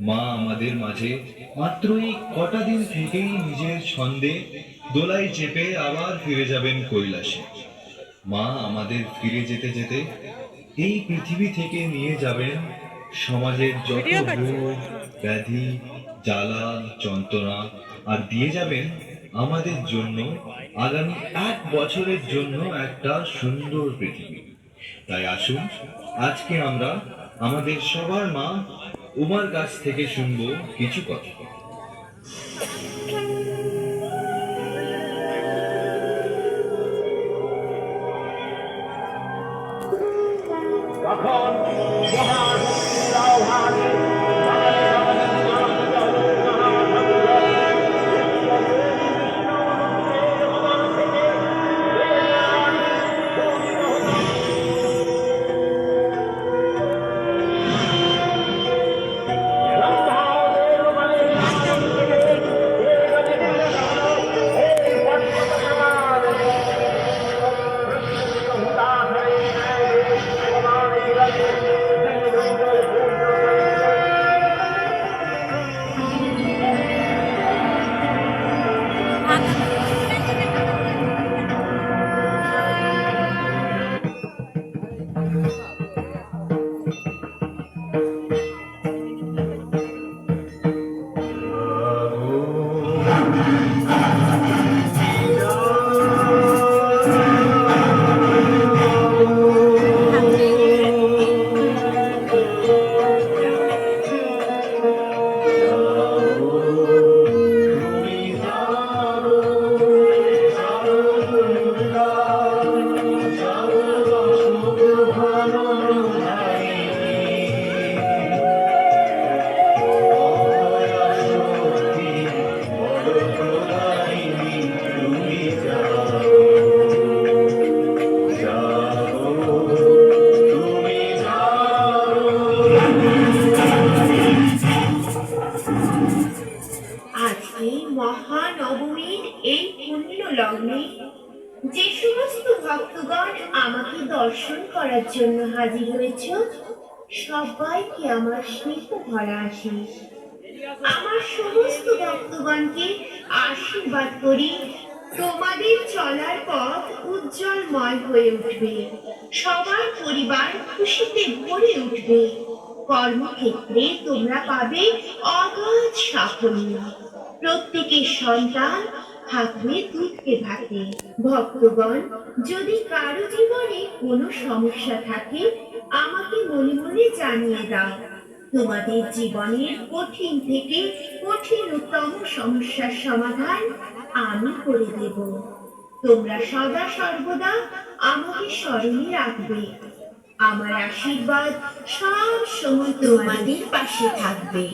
মা আমাদের মাঝে মাত্র এই কটা দিন থেকেই নিজের ছন্দে দোলাই চেপে আবার ফিরে যাবেন কৈলাসে। মা আমাদের ফিরে যেতে যেতে এই পৃথিবী থেকে নিয়ে যাবেন সমাজের যত রোগ ব্যাধি জ্বালা যন্ত্রণা আর দিয়ে যাবেন আমাদের জন্য আগামী এক বছরের জন্য একটা সুন্দর পৃথিবী। তাই আসুন আজকে আমরা আমাদের সবার মা উমার কাছ থেকে শুনব কিছু কথা। তখন আজকে মহানবমীর এই পুণ্য লগ্নে যে সমস্ত ভক্তগণ আমাকে দর্শন করার জন্য হাজির হয়েছ, সবাইকে আমার স্নেহ ভরা আশিস আমার সমস্ত ভক্তগণকে আশীর্বাদ করি, তোমাদের চলার পথ উজ্জ্বলময় হয়ে উঠবে। সবার পরিবার খুশিতে ভরে উঠবে। কর্মক্ষেত্রে তোমরা পাবে অগাধ সাফল্য। প্রত্যেকের সন্তান থাকবে দুধকে ভাতে। ভক্তগণ, যদি কারও জীবনে কোনো সমস্যা থাকে, আমাকে মনে মনে জানিয়ে দাও। তোমাদের জীবনের কঠিন থেকে কঠিনতম সমস্যার সমাধান আমি করে দেব। তোমরা সদা সর্বদা আমাকে স্মরণে রাখবে। আমার আশীর্বাদ সব সময় তোমাদের পাশে থাকবে।